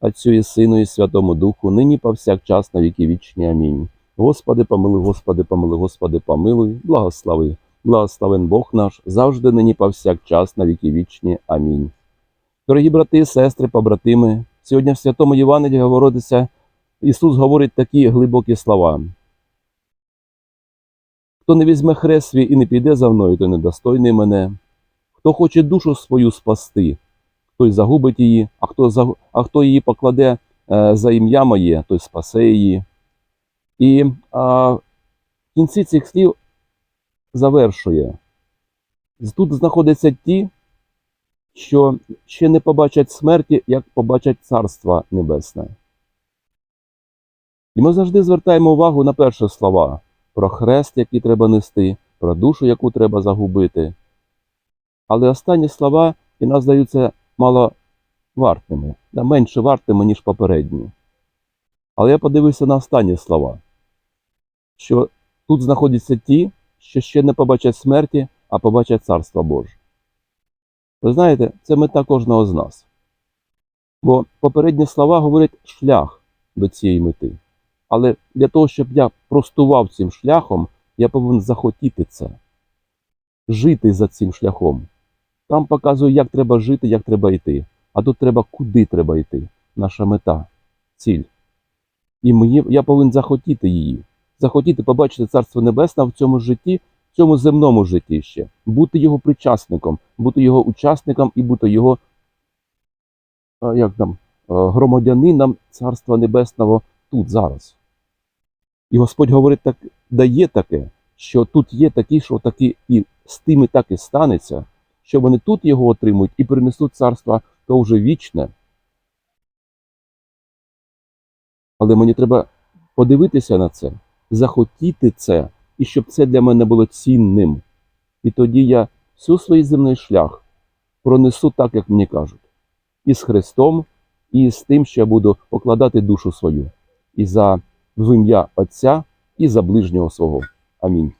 Отцю і Сину, і Святому Духу, нині повсякчас на віки вічні. Амінь. Господи, помилуй, Господи, помилуй, Господи, помилуй, благослови. Благословен Бог наш, завжди нині повсякчас на віки вічні. Амінь. Дорогі брати, сестри, побратими, сьогодні в Святому Євангелії говориться, Ісус говорить такі глибокі слова. Хто не візьме хрест свій і не піде за мною, то недостойний мене. Хто хоче душу свою спасти, той загубить її, а хто, а хто її покладе е, за ім'я моє, той спасе її. І а, в кінці цих слів завершує. Тут знаходяться ті, що ще не побачать смерті, як побачать Царство Небесне. І ми завжди звертаємо увагу на перші слова про хрест, який треба нести, про душу, яку треба загубити. Але останні слова і нас здаються мало вартими, да, менше вартими, ніж попередні. Але я подивився на останні слова, що тут знаходяться ті, що ще не побачать смерті, а побачать Царство Боже. Ви знаєте, це мета кожного з нас. Бо попередні слова говорять шлях до цієї мети. Але для того, щоб я простував цим шляхом, я повинен захотіти це, жити за цим шляхом. Там показує, як треба жити, як треба йти. А тут треба, куди треба йти. Наша мета, ціль. І мені, я повинен захотіти її. Захотіти побачити Царство Небесне в цьому житті, в цьому земному житті ще, бути його причасником, бути його учасником і бути його як там, громадянином Царства Небесного тут, зараз. І Господь говорить, так, дає таке, що тут є такі, що такі, і з тими так і станеться, що вони тут його отримують і принесуть царство то вже вічне. Але мені треба подивитися на це, захотіти це, і щоб це для мене було цінним. І тоді я всю свій земний шлях пронесу так, як мені кажуть, і з Христом, і з тим, що я буду покладати душу свою, і за в ім'я Отця, і за ближнього свого. Амінь.